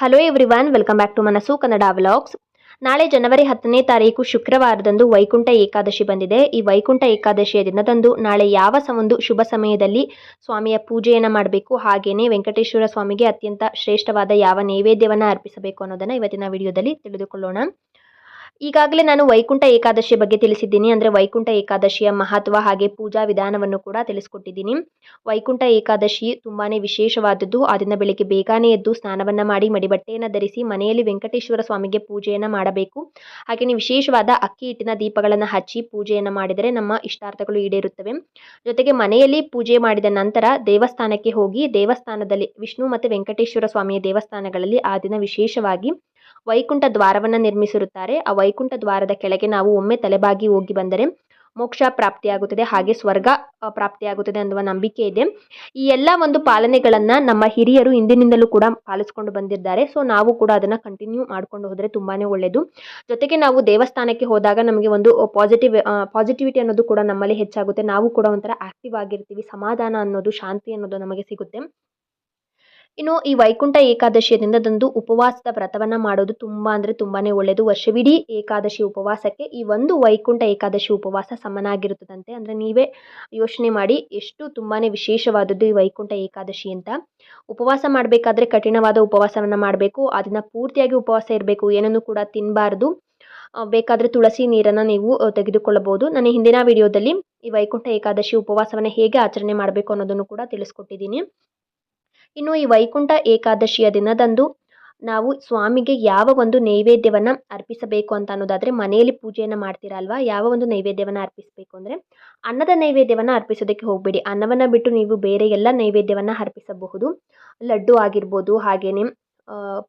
Hello everyone welcome back to Manasu Kannada vlogs ನಾಳೆ ಜನವರಿ ಹತ್ತನೇ ತಾರೀಕು ಶುಕ್ರವಾರದಂದು ವೈಕುಂಠ ಏಕಾದಶಿ ಬಂದಿದೆ. ಈ ವೈಕುಂಠ ಏಕಾದಶಿಯ ದಿನದಂದು ನಾಳೆ ಯಾವ ಒಂದು ಶುಭ ಸಮಯದಲ್ಲಿ ಸ್ವಾಮಿಯ ಪೂಜೆಯನ್ನು ಮಾಡಬೇಕು ಹಾಗೆಯೇ ವೆಂಕಟೇಶ್ವರ ಸ್ವಾಮಿಗೆ ಅತ್ಯಂತ ಶ್ರೇಷ್ಠವಾದ ಯಾವ ನೈವೇದ್ಯವನ್ನು ಅರ್ಪಿಸಬೇಕು ಅನ್ನೋದನ್ನು ಇವತ್ತಿನ ವಿಡಿಯೋದಲ್ಲಿ ತಿಳಿದುಕೊಳ್ಳೋಣ. ಈಗಾಗಲೇ ನಾನು ವೈಕುಂಠ ಏಕಾದಶಿ ಬಗ್ಗೆ ತಿಳಿಸಿದ್ದೀನಿ. ಅಂದರೆ ವೈಕುಂಠ ಏಕಾದಶಿಯ ಮಹತ್ವ ಹಾಗೆ ಪೂಜಾ ವಿಧಾನವನ್ನು ಕೂಡ ತಿಳಿಸ್ಕೊಟ್ಟಿದ್ದೀನಿ. ವೈಕುಂಠ ಏಕಾದಶಿ ತುಂಬಾ ವಿಶೇಷವಾದದ್ದು. ಆದಿನ ದಿನ ಬೆಳಿಗ್ಗೆ ಬೇಗನೆ ಎದ್ದು ಸ್ನಾನವನ್ನು ಮಾಡಿ ಮಡಿಬಟ್ಟೆಯನ್ನು ಧರಿಸಿ ಮನೆಯಲ್ಲಿ ವೆಂಕಟೇಶ್ವರ ಸ್ವಾಮಿಗೆ ಪೂಜೆಯನ್ನು ಮಾಡಬೇಕು. ಹಾಗೆಯೇ ವಿಶೇಷವಾದ ಅಕ್ಕಿ ಹಿಟ್ಟಿನ ದೀಪಗಳನ್ನು ಹಚ್ಚಿ ಪೂಜೆಯನ್ನು ಮಾಡಿದರೆ ನಮ್ಮ ಇಷ್ಟಾರ್ಥಗಳು ಈಡೇರುತ್ತವೆ. ಜೊತೆಗೆ ಮನೆಯಲ್ಲಿ ಪೂಜೆ ಮಾಡಿದ ನಂತರ ದೇವಸ್ಥಾನಕ್ಕೆ ಹೋಗಿ ದೇವಸ್ಥಾನದಲ್ಲಿ ವಿಷ್ಣು ಮತ್ತು ವೆಂಕಟೇಶ್ವರ ಸ್ವಾಮಿಯ ದೇವಸ್ಥಾನಗಳಲ್ಲಿ ಆ ದಿನ ವಿಶೇಷವಾಗಿ ವೈಕುಂಠ ದ್ವಾರವನ್ನು ನಿರ್ಮಿಸಿರುತ್ತಾರೆ. ಆ ವೈಕುಂಠ ದ್ವಾರದ ಕೆಳಗೆ ನಾವು ಒಮ್ಮೆ ತಲೆಬಾಗಿ ಹೋಗಿ ಬಂದರೆ ಮೋಕ್ಷ ಪ್ರಾಪ್ತಿಯಾಗುತ್ತದೆ. ಹಾಗೆ ಸ್ವರ್ಗ ಪ್ರಾಪ್ತಿಯಾಗುತ್ತದೆ ಅನ್ನುವ ನಂಬಿಕೆ ಇದೆ. ಈ ಎಲ್ಲ ಒಂದು ಪಾಲನೆಗಳನ್ನು ನಮ್ಮ ಹಿರಿಯರು ಹಿಂದಿನಿಂದಲೂ ಕೂಡ ಪಾಲಿಸ್ಕೊಂಡು ಬಂದಿದ್ದಾರೆ. ಸೊ ನಾವು ಕೂಡ ಅದನ್ನು ಕಂಟಿನ್ಯೂ ಮಾಡ್ಕೊಂಡು ಹೋದರೆ ತುಂಬಾ ಒಳ್ಳೆಯದು ಜೊತೆಗೆ ನಾವು ದೇವಸ್ಥಾನಕ್ಕೆ ಹೋದಾಗ ನಮಗೆ ಒಂದು ಪಾಸಿಟಿವ್ ಪಾಸಿಟಿವಿಟಿ ಅನ್ನೋದು ಕೂಡ ನಮ್ಮಲ್ಲಿ ಹೆಚ್ಚಾಗುತ್ತೆ. ನಾವು ಕೂಡ ಒಂಥರ ಆಕ್ಟಿವ್ ಆಗಿರ್ತೀವಿ. ಸಮಾಧಾನ ಅನ್ನೋದು, ಶಾಂತಿ ಅನ್ನೋದು ನಮಗೆ ಸಿಗುತ್ತೆ. ಇನ್ನು ಈ ವೈಕುಂಠ ಏಕಾದಶಿಯ ದಿನದಂದು ಉಪವಾಸದ ವ್ರತವನ್ನು ಮಾಡೋದು ತುಂಬ ಅಂದರೆ ತುಂಬಾ ಒಳ್ಳೆಯದು ವರ್ಷವಿಡೀ ಏಕಾದಶಿ ಉಪವಾಸಕ್ಕೆ ಈ ಒಂದು ವೈಕುಂಠ ಏಕಾದಶಿ ಉಪವಾಸ ಸಮನಾಗಿರುತ್ತದಂತೆ ಅಂದರೆ ನೀವೇ ಯೋಚನೆ ಮಾಡಿ ಎಷ್ಟು ತುಂಬಾ ವಿಶೇಷವಾದದ್ದು ಈ ವೈಕುಂಠ ಏಕಾದಶಿ ಅಂತ. ಉಪವಾಸ ಮಾಡಬೇಕಾದ್ರೆ ಕಠಿಣವಾದ ಉಪವಾಸವನ್ನು ಮಾಡಬೇಕು. ಅದನ್ನು ಪೂರ್ತಿಯಾಗಿ ಉಪವಾಸ ಇರಬೇಕು. ಏನನ್ನು ಕೂಡ ತಿನ್ನಬಾರ್ದು ಬೇಕಾದರೆ ತುಳಸಿ ನೀರನ್ನು ನೀವು ತೆಗೆದುಕೊಳ್ಳಬಹುದು. ನನ್ನ ಹಿಂದಿನ ವಿಡಿಯೋದಲ್ಲಿ ಈ ವೈಕುಂಠ ಏಕಾದಶಿ ಉಪವಾಸವನ್ನು ಹೇಗೆ ಆಚರಣೆ ಮಾಡಬೇಕು ಅನ್ನೋದನ್ನು ಕೂಡ ತಿಳಿಸ್ಕೊಟ್ಟಿದ್ದೀನಿ. ಇನ್ನು ಈ ವೈಕುಂಠ ಏಕಾದಶಿಯ ದಿನದಂದು ನಾವು ಸ್ವಾಮಿಗೆ ಯಾವ ಒಂದು ನೈವೇದ್ಯವನ್ನು ಅರ್ಪಿಸಬೇಕು ಅಂತ ಅನ್ನೋದಾದರೆ ಮನೆಯಲ್ಲಿ ಪೂಜೆಯನ್ನು ಮಾಡ್ತೀರಲ್ವಾ ಯಾವ ಒಂದು ನೈವೇದ್ಯವನ್ನು ಅರ್ಪಿಸಬೇಕು ಅಂದರೆ ಅನ್ನದ ನೈವೇದ್ಯವನ್ನು ಅರ್ಪಿಸೋದಕ್ಕೆ ಹೋಗಬೇಡಿ. ಅನ್ನವನ್ನು ಬಿಟ್ಟು ನೀವು ಬೇರೆ ಎಲ್ಲ ನೈವೇದ್ಯವನ್ನು ಅರ್ಪಿಸಬಹುದು. ಲಡ್ಡು ಆಗಿರ್ಬೋದು ಹಾಗೆಯೇ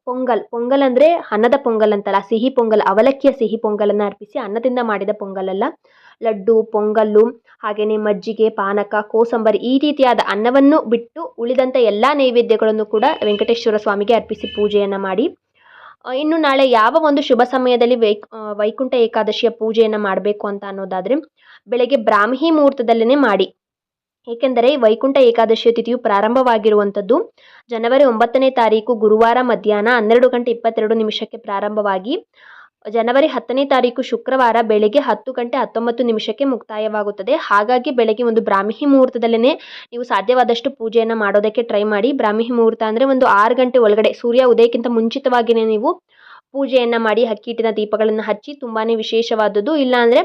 ಪೊಂಗಲ್. ಪೊಂಗಲ್ ಅಂದರೆ ಅನ್ನದ ಪೊಂಗಲ್ ಅಂತಲ್ಲ, ಸಿಹಿ ಪೊಂಗಲ್, ಅವಲಕ್ಕಿಯ ಸಿಹಿ ಪೊಂಗಲನ್ನು ಅರ್ಪಿಸಿ ಅನ್ನದಿಂದ ಮಾಡಿದ ಪೊಂಗಲಲ್ಲ ಲಡ್ಡು, ಪೊಂಗಲ್ಲು ಹಾಗೆಯೇ ಮಜ್ಜಿಗೆ ಪಾನಕ, ಕೋಸಂಬರಿ ಈ ರೀತಿಯಾದ ಅನ್ನವನ್ನು ಬಿಟ್ಟು ಉಳಿದಂಥ ಎಲ್ಲ ನೈವೇದ್ಯಗಳನ್ನು ಕೂಡ ವೆಂಕಟೇಶ್ವರ ಸ್ವಾಮಿಗೆ ಅರ್ಪಿಸಿ ಪೂಜೆಯನ್ನು ಮಾಡಿ. ಇನ್ನು ನಾಳೆ ಯಾವ ಒಂದು ಶುಭ ಸಮಯದಲ್ಲಿ ವೈಕ್ ವೈಕುಂಠ ಏಕಾದಶಿಯ ಪೂಜೆಯನ್ನು ಮಾಡಬೇಕು ಅಂತ ಅನ್ನೋದಾದರೆ ಬೆಳಗ್ಗೆ ಬ್ರಾಹ್ಮಿ ಮುಹೂರ್ತದಲ್ಲೇ ಮಾಡಿ. ಏಕೆಂದರೆ ವೈಕುಂಠ ಏಕಾದಶಿಯ ತಿಥಿಯು ಪ್ರಾರಂಭವಾಗಿರುವಂಥದ್ದು ಜನವರಿ ಒಂಬತ್ತನೇ ತಾರೀಕು ಗುರುವಾರ ಮಧ್ಯಾಹ್ನ ಹನ್ನೆರಡು ಗಂಟೆ ಇಪ್ಪತ್ತೆರಡು ನಿಮಿಷಕ್ಕೆ ಪ್ರಾರಂಭವಾಗಿ ಜನವರಿ ಹತ್ತನೇ ತಾರೀಕು ಶುಕ್ರವಾರ ಬೆಳಗ್ಗೆ ಹತ್ತು ಗಂಟೆ ಹತ್ತೊಂಬತ್ತು ನಿಮಿಷಕ್ಕೆ ಮುಕ್ತಾಯವಾಗುತ್ತದೆ. ಹಾಗಾಗಿ ಬೆಳಗ್ಗೆ ಒಂದು ಬ್ರಾಹ್ಮಿ ಮುಹೂರ್ತದಲ್ಲೇ ನೀವು ಸಾಧ್ಯವಾದಷ್ಟು ಪೂಜೆಯನ್ನು ಮಾಡೋದಕ್ಕೆ ಟ್ರೈ ಮಾಡಿ. ಬ್ರಾಹ್ಮಿ ಮುಹೂರ್ತ ಅಂದರೆ ಒಂದು ಆರು ಗಂಟೆ ಒಳಗಡೆ, ಸೂರ್ಯ ಉದಯಕ್ಕಿಂತ ಮುಂಚಿತವಾಗಿಯೇ ನೀವು ಪೂಜೆಯನ್ನು ಮಾಡಿ ಹಕ್ಕಿಟ್ಟಿನ ದೀಪಗಳನ್ನು ಹಚ್ಚಿ ತುಂಬಾ ವಿಶೇಷವಾದದ್ದು. ಇಲ್ಲಾಂದರೆ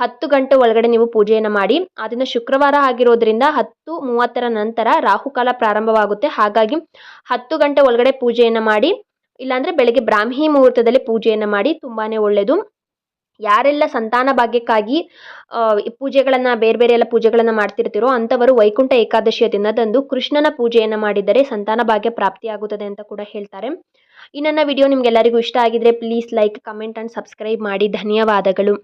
ಹತ್ತು ಗಂಟೆ ಒಳಗಡೆ ನೀವು ಪೂಜೆಯನ್ನು ಮಾಡಿ. ಅದನ್ನು ಶುಕ್ರವಾರ ಆಗಿರೋದ್ರಿಂದ ಹತ್ತು ಮೂವತ್ತರ ನಂತರ ರಾಹುಕಾಲ ಪ್ರಾರಂಭವಾಗುತ್ತೆ. ಹಾಗಾಗಿ ಹತ್ತು ಗಂಟೆ ಒಳಗಡೆ ಪೂಜೆಯನ್ನು ಮಾಡಿ. ಇಲ್ಲಾಂದರೆ ಬೆಳಗ್ಗೆ ಬ್ರಾಹ್ಮಿ ಮುಹೂರ್ತದಲ್ಲಿ ಪೂಜೆಯನ್ನು ಮಾಡಿ ತುಂಬಾ ಒಳ್ಳೆಯದು ಯಾರೆಲ್ಲ ಸಂತಾನ ಭಾಗ್ಯಕ್ಕಾಗಿ ಪೂಜೆಗಳನ್ನು, ಬೇರೆ ಬೇರೆ ಎಲ್ಲ ಪೂಜೆಗಳನ್ನು ಮಾಡ್ತಿರ್ತೀರೋ ಅಂಥವರು ವೈಕುಂಠ ಏಕಾದಶಿಯ ದಿನದಂದು ಕೃಷ್ಣನ ಪೂಜೆಯನ್ನು ಮಾಡಿದರೆ ಸಂತಾನ ಭಾಗ್ಯ ಪ್ರಾಪ್ತಿಯಾಗುತ್ತದೆ ಅಂತ ಕೂಡ ಹೇಳ್ತಾರೆ. ಈ ನನ್ನ ವಿಡಿಯೋ ನಿಮಗೆಲ್ಲರಿಗೂ ಇಷ್ಟ ಆಗಿದ್ರೆ please like comment and subscribe ಮಾಡಿ. ಧನ್ಯವಾದಗಳು.